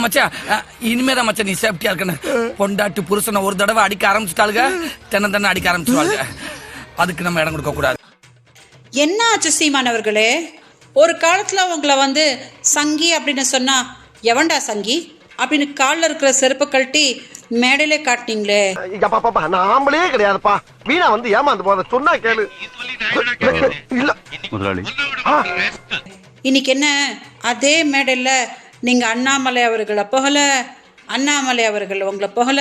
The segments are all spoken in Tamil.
மச்சான் இனிமேதான் மச்சான் நீ சேஃப்டியா இருக்கணும். பொண்டாட்டி புருஷனை ஒரு தடவை அடிக்க ஆரம்பிச்சுட்டாளுங்க தென்ன தென்ன அடிக்க ஆரம்பிச்சுவாங்க அதுக்கு நம்ம இடம் கொடுக்க கூடாது. என்ன ஆச்சு சீமான் அவர்களே? ஒரு காலத்துல உங்களை வந்து சங்கி அப்படின்னு சொன்னா எவன்டா சங்கி? அப்படின்னு காலில் இருக்கிற செருப்பை கழட்டி மேடையிலே காட்டினீங்களே. பாப்பா கிடையாதுப்பா. வீணா வந்து ஏமாந்து போத சொன்னா கேளு. இல்ல. முதலாளி. ஆ, இன்னைக்கு என்ன? அதே மேடையில் நீங்க அண்ணாமலை அவர்களை புகழ அண்ணாமலை அவர்கள் உங்களை புகழ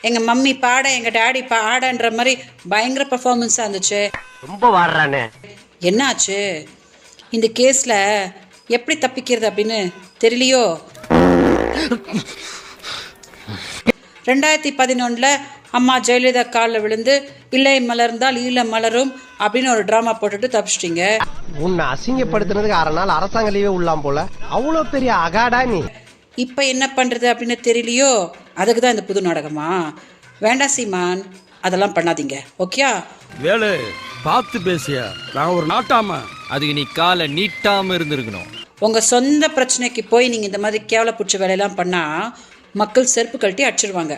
எங்க மம்மி பாட எங்க டாடி பாடன்ற மாதிரி பயங்கர பர்ஃபார்மன்ஸாக இருந்துச்சு. ரொம்ப வாடுறானே. என்னாச்சு? இந்த கேஸில் எப்படி தப்பிக்கிறது அப்படின்னு தெரியலையோ? ரெண்டாயிரத்தி பதினொன்றில் அம்மா ஜெயலலிதா காலில் விழுந்து இல்லை மலர்ந்தால் ஈழ மலரும் அப்படின்னு ஒரு ட்ராமா போட்டுட்டு தப்பிச்சிட்டீங்க. உன்னை அசிங்கப்படுத்தினதுக்கு அரை நாள் அரசாங்க லீவே உள்ளாம் போல. அவ்வளவு பெரிய அகாடா நீ. இப்போ என்ன பண்ணுறது அப்படின்னு தெரியலையோ? அதுக்கு தான் இந்த புது நாடகமா? வேண்டாம் சீமான். அதெல்லாம் பண்ணாதீங்க. ஓகேயா? வேலு பார்த்து பேசியா? நான் ஒரு நாட்டாம. அதுக்கு நீ காலை நீட்டாம இருந்திருக்கணும். உங்கள் சொந்த பிரச்சனைக்கு போய் நீங்கள் இந்த மாதிரி கேவலப்புடிச்ச வேலையெல்லாம் பண்ணால் மக்கள் செருப்பு கழட்டி அடிச்சிடுவாங்க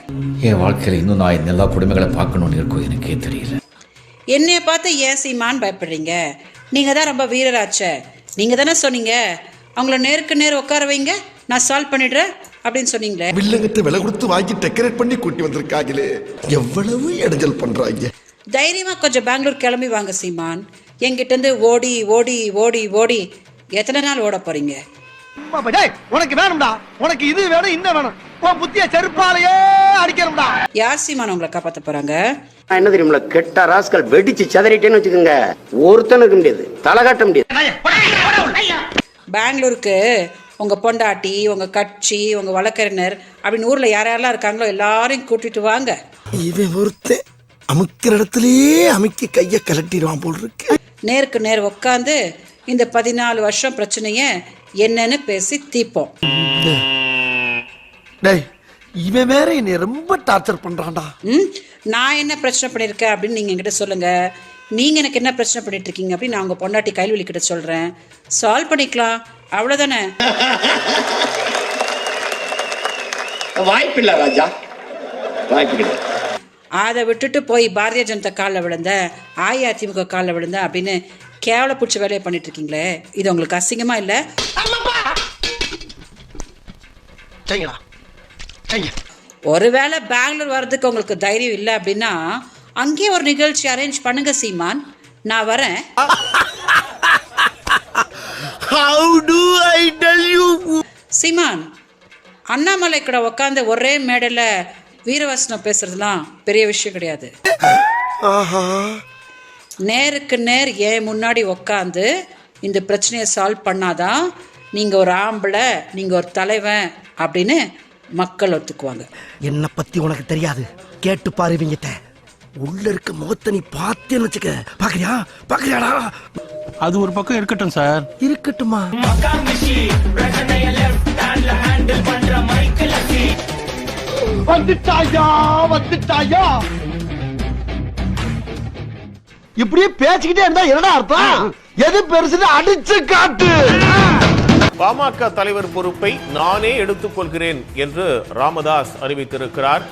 என் வாழ்க்கையில் இன்னும் நான் எல்லா குடும்பங்களை பார்க்கணும்னு இருக்கோ எனக்கே தெரியல. என்னைய பார்த்து ஏன் சீமான் பயப்படுறீங்க? நீங்கள் தான் ரொம்ப வீரராச்சே. நீங்கள் தானே சொன்னீங்க? அவங்கள நேருக்கு நேர் உட்கார வைங்க நான் சால்வ் பண்ணிடுறேன் அப்படின்னு சொன்னீங்களே. வில்லங்கத்தை விலை கொடுத்து வாங்கி டெக்கரேட் பண்ணி கூட்டி வந்திருக்காங்களே. எவ்வளவு இடைஞ்சல் பண்றாங்க? தைரியமாக கொஞ்சம் பெங்களூர் கிளம்பி வாங்க சீமான். என்கிட்டேருந்து ஓடி ஓடி ஓடி ஓடி எத்தனை நாள் ஓட போகிறீங்க உனக்கு வேணும்டா. உனக்கு இது வேணும் இன்னும் வேணும். உன் புத்திய செருப்பாலேயே அடிக்கணும்டா. யார் சீமான் உங்களை காப்பாற்ற போகிறாங்க நான் என்ன தெரியுமில கெட்ட ராஸ்கல் வெடிச்சு சதறிட்டேன்னு வச்சுக்கோங்க. ஒருத்தன் இருக்க முடியாது. தலை காட்ட முடியாது. பெங்களூருக்கு உங்கள் பொண்டாட்டி உங்கள் கட்சி உங்கள் வழக்கறிஞர் அப்படின்னு ஊரில் யார் யாரெல்லாம் இருக்காங்களோ எல்லாரையும் கூட்டிட்டு வாங்க. இவன் ஒருத்தன் அமுக்கிற இடத்துலயே அமுக்கி கைய கலட்டிடுவான் போல் இருக்கு. நேருக்கு நேர் உட்காந்து இந்த பதினாலு வருஷம் பிரச்சனைய என்னன்னு பேசி தீர்ப்போம் டேய் இவன் வேற என்னை ரொம்ப டார்ச்சர் பண்றான்டா. ம் நான் என்ன பிரச்சனை பண்ணியிருக்கேன் அப்படின்னு நீங்கள் என்கிட்ட சொல்லுங்கள் நீங்கள் எனக்கு என்ன பிரச்சனை பண்ணிட்டு இருக்கீங்க அப்படின்னு நான் உங்கள் பொண்டாட்டி கைல்வெளி கிட்ட சொல்கிறேன் சால்வ் பண்ணிக்கலாம். அவ்வளோதானே வாய்ப்பில்லை ராஜா. வாய்ப்பு கிடையாது அதை விட்டுட்டு போய் பாரதிய ஜனதா காலில் விழுந்த அஇஅதிமுக காலில் விழுந்த அப்படின்னு கேவல பிடிச்ச வேலையை பண்ணிட்டு இருக்கீங்களே இது உங்களுக்கு அசிங்கமா இல்லை? சரிங்களா சரிங்க ஒருவேளை பெங்களூர் வர்றதுக்கு உங்களுக்கு தைரியம் இல்லை அப்படின்னா அங்கேயே ஒரு நிகழ்ச்சி அரேஞ்ச் பண்ணுங்க சீமான். நான் வரேன். சீமான் அண்ணாமலை கூட உட்காந்து ஒரே மேடையில் வீரவசனம் பேசுறதுலாம் பெரிய விஷயம் கிடையாது. நேருக்கு நேர் ஏன் முன்னாடி உட்காந்து இந்த பிரச்சனையை சால்வ் பண்ணாதான் நீங்கள் ஒரு ஆம்பளை நீங்கள் ஒரு தலைவன் அப்படின்னு மக்கள் ஒத்துக்குவாங்க. என்ன பத்தி உனக்கு தெரியாது. கேட்டு பாரு இவங்கிட்ட. உள்ள இருக்க முகத்தை நீ பார்த்தேன்னு வச்சுக்க. பாக்குறியா? பாக்குறியாடா? அது ஒரு பக்கம் இருக்கட்டும் சார். இருக்கட்டுமா வந்துட்டாயா? வந்துட்டாயா? இப்படியே பேசிக்கிட்டே இருந்தா என்னடா அர்த்தம்? எது பெருசுன்னு அடிச்சு காட்டு. பாமக தலைவர் பொறுப்பை நானே எடுத்துக்கொள்கிறேன் என்று ராமதாஸ் அறிவித்திருக்கிறார்.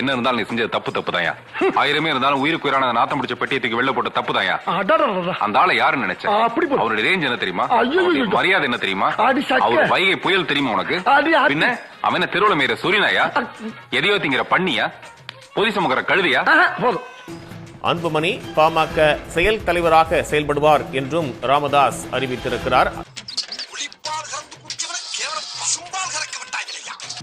என்ன இருந்தாலும் நீ செஞ்சது தப்பு தப்பு தாயா ஆயிரமே இருந்தாலும் உயிருக்கு உயிரான அந்த நாத்தம் பிடிச்ச பெட்டியத்துக்கு வெளில போட்ட தப்பு தாயா அந்த ஆளை யாரு நினைச்ச அவருடைய ரேஞ்ச் என்ன தெரியுமா மரியாதை என்ன தெரியுமா அவர் வைகை புயல் தெரியுமா உனக்கு பின்ன அவன தெருவுல மீற சூரியனாயா? எதையோ திங்கிற பண்ணியா பொதி சுமக்கிற கழுதியா? அன்புமணி பாமக செயல் தலைவராக செயல்படுவார் என்றும் ராமதாஸ் அறிவித்திருக்கிறார்.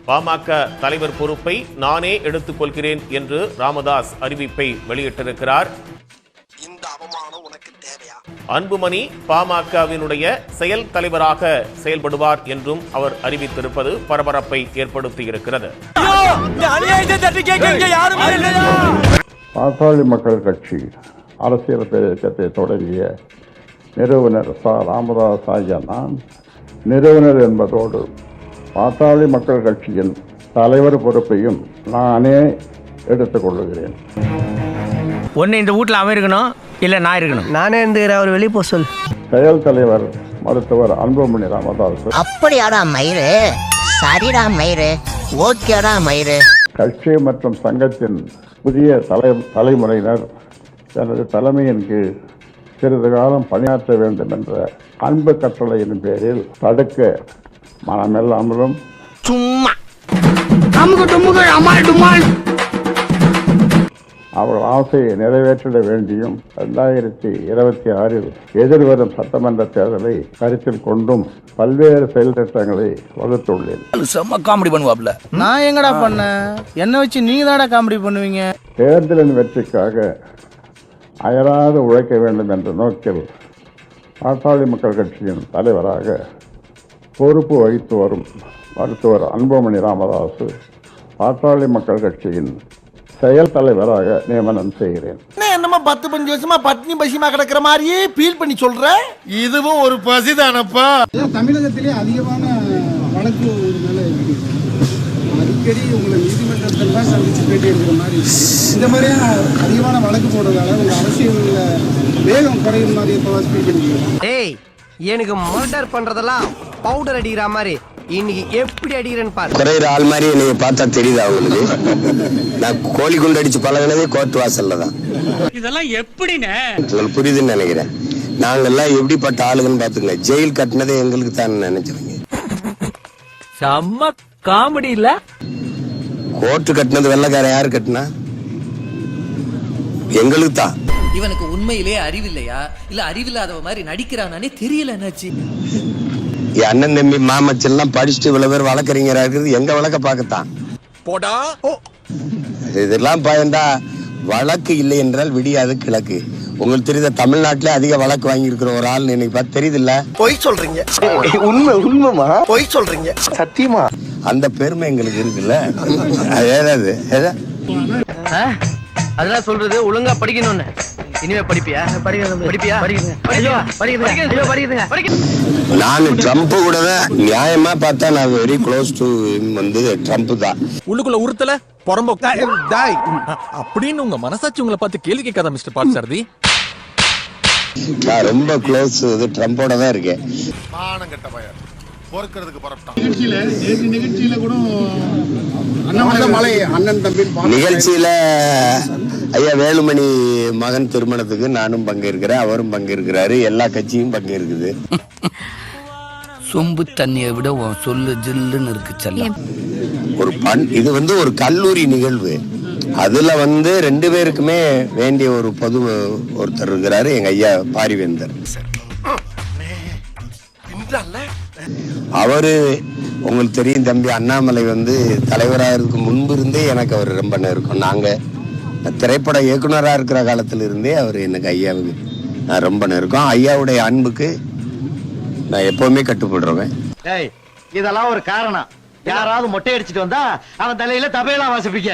பாமக தலைவர் பொறுப்பை நானே எடுத்துக்கொள்கிறேன் என்று ராமதாஸ் அறிவிப்பை வெளியிட்டிருக்கிறார். இந்த அவமானம் உனக்கு தேவையா? அன்புமணி பாமகவினுடைய செயல் தலைவராக செயல்படுவார் என்றும் அவர் அறிவித்திருப்பது பரபரப்பை ஏற்படுத்தியிருக்கிறது. பாட்டாளி மக்கள் கட்சி அரசியல் இயக்கத்தை தொடங்கிய நிறுவனர் ச. ராமதாஸ் ஆகிய நான் நிறுவனர் என்பதோடு பாட்டாளி மக்கள் கட்சியின் தலைவர் பொறுப்பையும் நானே எடுத்துக்கொள்ளுகிறேன் ஒன்னு இந்த வீட்ல அவன் இருக்கணும் இல்ல நான் இருக்கணும்? நானே இருந்துக்கிறேன் அவர் வெளியே போக சொல் செயல் தலைவர் மருத்துவர் அன்புமணி ராமதாஸ் அப்படியாடா மயிறு? சரிடா மயிறு. ஓகேடா மயிறு. கட்சி மற்றும் சங்கத்தின் புதிய தலை தலைமுறையினர் தனது தலைமையின் கீழ் சிறிது காலம் பணியாற்ற வேண்டும் என்ற அன்பு கட்டளையின் பேரில் தடுக்க மனமில்லாமலும் சும்மா. அவர் ஆசையை நிறைவேற்றிட வேண்டியும் இரண்டாயிரத்தி இருபத்தி ஆறில் எதிர்வரும் சட்டமன்ற தேர்தலை கருத்தில் கொண்டும் பல்வேறு செயல் திட்டங்களை வகுத்துள்ளேன். செம்ம காமெடி பண்ணுவாப்ல. நான் எங்கடா பண்ணேன்? என்ன வச்சு நீங்க தாடா காமெடி பண்ணுவீங்க? தேர்தலின் வெற்றிக்காக அயராது உழைக்க வேண்டும் என்ற நோக்கில் பாட்டாளி மக்கள் கட்சியின் தலைவராக பொறுப்பு வகித்து வரும் மருத்துவர் அன்புமணி ராமதாசு பாட்டாளி மக்கள் கட்சியின் செயல் தலைவராக நியமனம் செய்கிறேன். என்னமா பத்து பஞ்சு வருஷமா பட்னி பசிமா கிடக்குற மாதிரியே ஃபீல் பண்ணி சொல்ற? இதுவும் ஒரு பசிதானப்பா தமிழகத்திலே அதிகமான வழக்கு அடிக்கடி உங்களை நீதிமன்றத்தில் தான் சந்திச்சு பேட்டி எடுக்கிற மாதிரி. இந்த மாதிரியான அதிகமான வழக்கு போடுறதால உங்க அரசியல்ல வேகம் குறையும் மாதிரி இப்போ ஏய் எனக்கு மர்டர் பண்றதெல்லாம் பவுடர் அடிக்கிற மாதிரி. இன்னைக்கு எப்படி அடிக்கிறேன்னு பாரு. குறையிற ஆள் மாதிரி நீங்க பார்த்தா தெரியுது அவங்களுக்கு நான் கோழி குண்டு அடிச்சு பழகினதே கோர்ட் வாசல்ல தான். இதெல்லாம் எப்படின்னு உங்களுக்கு புரியுதுன்னு நினைக்கிறேன். நாங்கெல்லாம் எப்படிப்பட்ட ஆளுங்கன்னு பாத்துங்க ஜெயில் கட்டினதே எங்களுக்கு தான் நினைச்சிருங்க செம்ம காமெடி இல்ல? கோர்ட்டு கட்டினது வெள்ளக்காரன் யாரு கட்டினா? எங்களுக்கு தான். இவனுக்கு உண்மையிலே அறிவில்லையா? இல்ல அறிவில்லாதவ மாதிரி நடிக்கிறானே தெரியல என்னாச்சு? என் அண்ணன் தம்பி மாமச்செல்லாம் படிச்சுட்டு இவ்வளவு பேர் வழக்கறிஞரா இருக்கிறது எங்க வழக்க பார்க்கத்தான். போடா. இதெல்லாம் பயந்தா வழக்கு இல்லை என்றால் விடியாது கிழக்கு. உங்களுக்கு தெரியுத தமிழ்நாட்டிலே அதிக வழக்கு வாங்கி இருக்கிற ஒரு ஆள் எனக்கு பார்த்து தெரியுது இல்ல பொய் சொல்றீங்க. உண்மை உண்மைமா பொய் சொல்றீங்க. சத்தியமா? அந்த பெருமை எங்களுக்கு இருக்குல்ல. அது ஏதாவது ஏதா அதெல்லாம் சொல்றது ஒழுங்கா படிக்கணும்னு. இனிமே படிப்பியா? படிப்பியா? நான் ட்ரம்ப் கூட தான் நியாயமா பார்த்தா நான் வெரி க்ளோஸ் டு வந்து ட்ரம்ப் தான். உள்ளுக்குள்ள உறுத்தல புறம்போ அப்படின்னு உங்க மனசாட்சி உங்களை பார்த்து கேள்வி கேட்காத மிஸ்டர் பாட் சாரதி நான் ரொம்ப க்ளோஸ் இது ட்ரம்போட தான் இருக்கேன். நிகழ்ச்சியில நேற்று நிகழ்ச்சியில கூட அண்ணாமலை மலை அண்ணன் தம்பி நிகழ்ச்சியில ஐயா வேலுமணி மகன் திருமணத்துக்கு நானும் பங்கேற்கிறேன் அவரும் பங்கேற்கிறாரு எல்லா கட்சியும் பங்கேற்குது. சொம்பு தண்ணியை விட உன் சொல்லு ஜில்லுன்னு இருக்கு செல்லம். ஒரு பண் இது வந்து ஒரு கல்லூரி நிகழ்வு. அதுல வந்து ரெண்டு பேருக்குமே வேண்டிய ஒரு பொது ஒருத்தர் இருக்கிறாரு எங்க ஐயா பாரிவேந்தர். அவரு உங்களுக்கு தெரியும் தம்பி அண்ணாமலை வந்து தலைவராகிறதுக்கு முன்பு இருந்தே எனக்கு அவர் ரொம்ப நெருக்கம். நாங்க திரைப்பட இயக்குனரா இருக்கிற காலத்துல இருந்தே அவர் எனக்கு ஐயாவுக்கு நான் ரொம்ப நெருக்கம். ஐயாவுடைய அன்புக்கு நான் எப்பவுமே கட்டுப்படுறவன். ஏய் இதெல்லாம் ஒரு காரணம். யாராவது மொட்டை அடிச்சுட்டு வந்தா அவன் தலையில தபையெல்லாம் வாசிப்பீங்க